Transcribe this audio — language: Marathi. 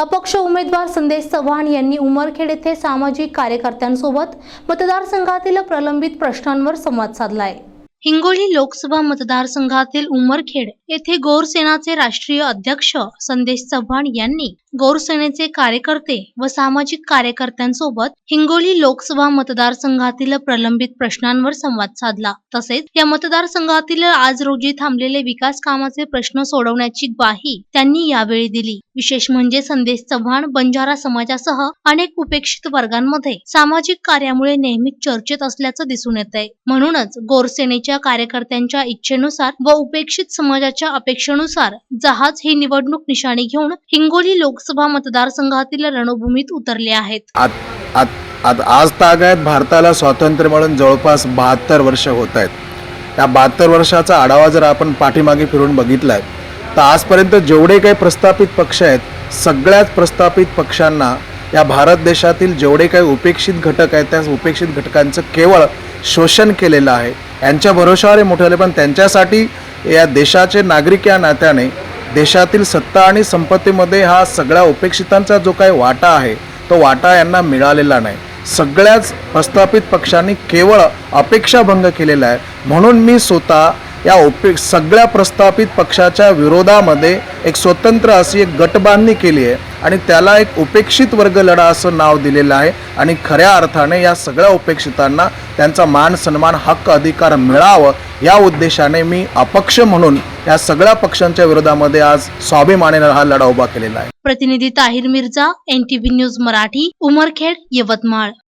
अपक्ष उमेदवार संदेश चव्हाण यांनी उमरखेड येथे सामाजिक कार्यकर्त्यांसोबत मतदारसंघातील प्रलंबित प्रश्नांवर संवाद साधलाय. हिंगोली लोकसभा मतदारसंघातील उमरखेड येथे गौरसेनाचे राष्ट्रीय अध्यक्ष संदेश चव्हाण यांनी गौरसेनेचे कार्यकर्ते व सामाजिक कार्यकर्त्यांसोबत हिंगोली लोकसभा मतदारसंघातील प्रलंबित प्रश्नांवर संवाद साधला. तसेच या मतदारसंघातील आज रोजी थांबलेले विकास कामाचे प्रश्न सोडवण्याची ग्वाही त्यांनी यावेळी दिली. विशेष म्हणजे संदेश चव्हाण बंजारा समाजासह अनेक उपेक्षित वर्गांमध्ये सामाजिक कार्यामुळे नेहमीच चर्चेत असल्याचं दिसून येत आहे म्हणूनच गोरसेनेच्या कार्यकर्त्यांच्या इच्छेनुसार व उपेक्षित समाजाच्या अपेक्षेनुसार जहाज ही निवडणूक निशाणी घेऊन हिंगोली लोकसभा मतदारसंघातील रणभूमीत उतरले आहेत. आत आत आत आज तागायत भारताला स्वातंत्र्य मिळून जवळपास बहात्तर वर्ष होत आहेत. त्या बहात्तर वर्षाचा आढावा जर आपण पाठीमागे फिरून बघितलाय तर आजपर्यंत जेवढे काही प्रस्थापित पक्ष आहेत सगळ्याच प्रस्थापित पक्षांना या भारत देशातील जेवढे काही उपेक्षित घटक आहेत त्या उपेक्षित घटकांचं केवळ शोषण केलेलं आहे. यांच्या भरोशावर हे मोठे झाले पण त्यांच्यासाठी या देशाचे नागरिक या नात्याने देशातील सत्ता आणि संपत्तीमध्ये हा सगळ्या उपेक्षितांचा जो काही वाटा आहे तो वाटा यांना मिळालेला नाही. सगळ्याच प्रस्थापित पक्षांनी केवळ अपेक्षाभंग केलेला आहे म्हणून मी स्वतः या उपे सगळ्या प्रस्थापित पक्षाच्या विरोधामध्ये एक स्वतंत्र अशी एक गटबांधणी केली आहे. आणि त्याला एक उपेक्षित वर्ग लढा असं नाव दिलेलं आहे. आणि खऱ्या अर्थाने या सगळ्या उपेक्षितांना त्यांचा मान सन्मान हक्क अधिकार मिळावं या उद्देशाने मी अपक्ष म्हणून या सगळ्या पक्षांच्या विरोधामध्ये आज स्वाभिमानाने हा लढा उभा केलेला आहे. प्रतिनिधी ताहिर मिर्झा एन न्यूज मराठी उमरखेड यवतमाळ.